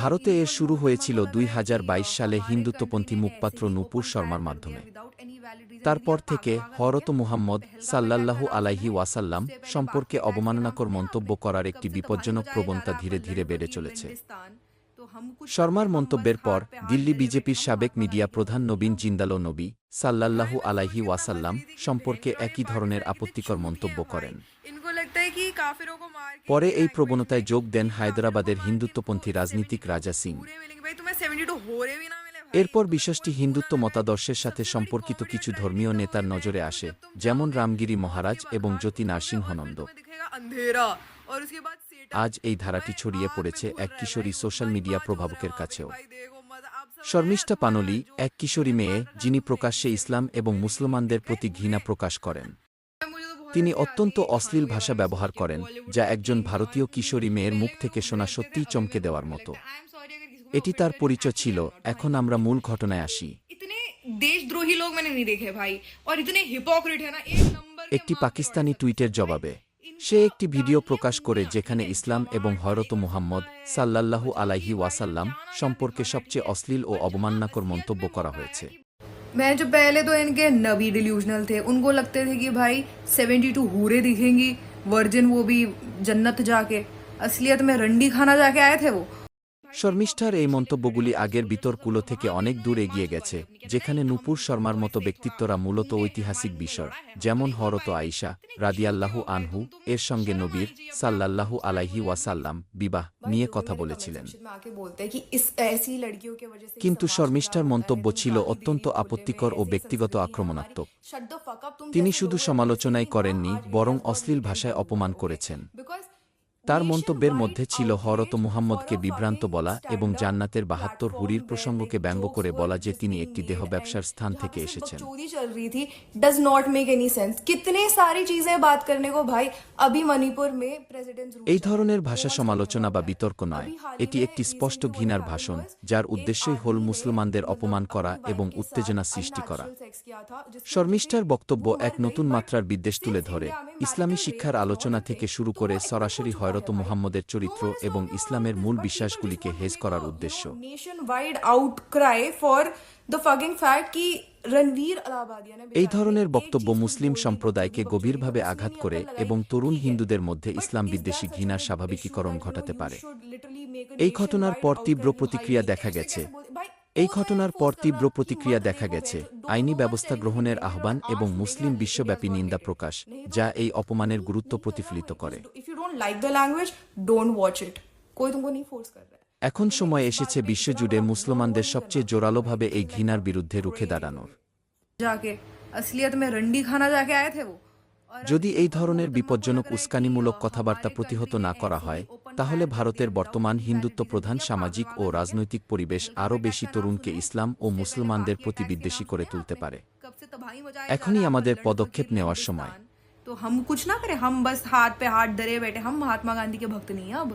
ভারতে এর শুরু হয়েছিল দুই হাজার বাইশ সালে হিন্দুত্বপন্থী মুখপাত্র নূপুর শর্মার মাধ্যমে। তারপর থেকে হরত মুহাম্মদ সাল্লাল্লাহু আলাইহি ওয়াসাল্লাম সম্পর্কে অবমাননাকর মন্তব্য করার একটি বিপজ্জনক প্রবণতা ধীরে ধীরে বেড়ে চলেছে। শর্মার মন্তব্যের পর দিল্লি বিজেপির সাবেক মিডিয়া প্রধান নবীন জিন্দালো নবী সাল্লাল্লাহু আলাইহি ওয়াসাল্লাম সম্পর্কে একই ধরনের আপত্তিকর মন্তব্য করেন। পরে এই প্রবণতায় যোগ দেন হায়দরাবাদের হিন্দুত্বপন্থী রাজনীতিক রাজা সিং। এরপর বিশ্বাসটি হিন্দুত্ব মতাদর্শের সাথে সম্পর্কিত কিছু ধর্মীয় নেতার নজরে আসে যেমন রামগিরি মহারাজ এবং জ্যোতি নারসিংহনন্দ। আজ এই ধারাটি ছড়িয়ে পড়েছে এক কিশোরী সোশ্যাল মিডিয়া প্রভাবকের কাছেও। শর্মিষ্ঠা পানলি এক কিশোরী মেয়ে যিনি প্রকাশ্যে ইসলাম এবং মুসলমানদের প্রতি ঘৃণা প্রকাশ করেন। তিনি অত্যন্ত অশ্লীল ভাষা ব্যবহার করেন যা একজন ভারতীয় কিশোরী মেয়ের মুখ থেকে শোনা সত্যিই চমকে দেওয়ার মতো। এটি তার পরিচয় ছিল এখন আমরা মূল ঘটনায় আসি। একটি পাকিস্তানি টুইটের জবাবে সে একটি ভিডিও প্রকাশ করে যেখানে ইসলাম এবং হরত মুহাম্মদ সাল্লাল্লাহু আলাইহি ওয়াসাল্লাম সম্পর্কে সবচেয়ে অশ্লীল ও অবমাননাকর মন্তব্য করা হয়েছে। मैं जो पहले तो इनके नवी डिल्यूजनल थे, उनको लगते थे कि भाई 72 हूरे दिखेंगी वर्जिन वो भी जन्नत जाके। असलियत में रंडी खाना जाके आए थे वो। শর্মিষ্ঠার এই মন্তব্যগুলি আগের বিতর্কুলো থেকে অনেক দূর এগিয়ে গেছে, যেখানে নূপুর শর্মার মতো ব্যক্তিত্বরা মূলত ঐতিহাসিক বিষয়, যেমন হরত আইসা রাদিয়াল্লাহু আনহু, এর সঙ্গে নবীর সাল্লাল্লাহু আলাইহি ওয়াসাল্লাম বিবাহ নিয়ে কথা বলেছিলেন। কিন্তু শর্মিষ্ঠার মন্তব্য ছিল অত্যন্ত আপত্তিকর ও ব্যক্তিগত আক্রমণাত্মক। তিনি শুধু সমালোচনাই করেননি, বরং অশ্লীল ভাষায় অপমান করেছেন। তার মন্তব্যের মধ্যে ছিল হরত মুহাম্মদকে বিভ্রান্ত বলা এবং জান্নাতের বাহাত্তর হুরির প্রসঙ্গকে ব্যঙ্গ করে বলা যে তিনি একটি দেহ ব্যবসার স্থান থেকে এসেছেন। এই ধরনের ভাষা সমালোচনা বা বিতর্ক নয় এটি একটি স্পষ্ট ঘৃণার ভাষণ যার উদ্দেশ্যই হল মুসলমানদের অপমান করা এবং উত্তেজনা সৃষ্টি করা। শর্মিষ্ঠার বক্তব্য এক নতুন মাত্রার বিদ্বেষ তুলে ধরে। ইসলামী শিক্ষার আলোচনা থেকে শুরু করে সরাসরি হয়রত মোহাম্মদের চরিত্র এবং ইসলামের মূল বিশ্বাসগুলিকে হেজ করার উদ্দেশ্য। এই ধরনের বক্তব্য মুসলিম সম্প্রদায়কে গভীরভাবে আঘাত করে এবং তরুণ হিন্দুদের মধ্যে ইসলাম বিদ্বেষী ঘৃণার স্বাভাবিকীকরণ ঘটাতে পারে। এই ঘটনার পর তীব্র প্রতিক্রিয়া দেখা গেছে। এই ঘটনার পর তীব্র প্রতিক্রিয়া দেখা গেছে। আইনি ব্যবস্থা গ্রহণের আহ্বান এবং মুসলিম বিশ্বব্যাপী নিন্দা প্রকাশ যা এই অপমানের গুরুত্ব প্রতিফলিত করে। এখন সময় এসেছে বিশ্বজুড়ে মুসলমানদের সবচেয়ে জোরালোভাবে এই ঘৃণার বিরুদ্ধে রুখে দাঁড়ানোর। যদি এই ধরনের বিপজ্জনক উস্কানিমূলক কথাবার্তা প্রতিহত না করা হয় তাহলে ভারতের বর্তমান হিন্দুত্ব প্রধান সামাজিক ও রাজনৈতিক পরিবেশ আরও বেশি তরুণকে ইসলাম ও মুসলমানদের প্রতি বিদ্বেষী করে তুলতে পারে। এখনই আমাদের পদক্ষেপ নেওয়ার সময়। তো হাম কুছ না করে হাম বাস হাত পে হাত ধরে বেটে হাম মহাত্মা গান্ধীকে ভক্ত নেই আব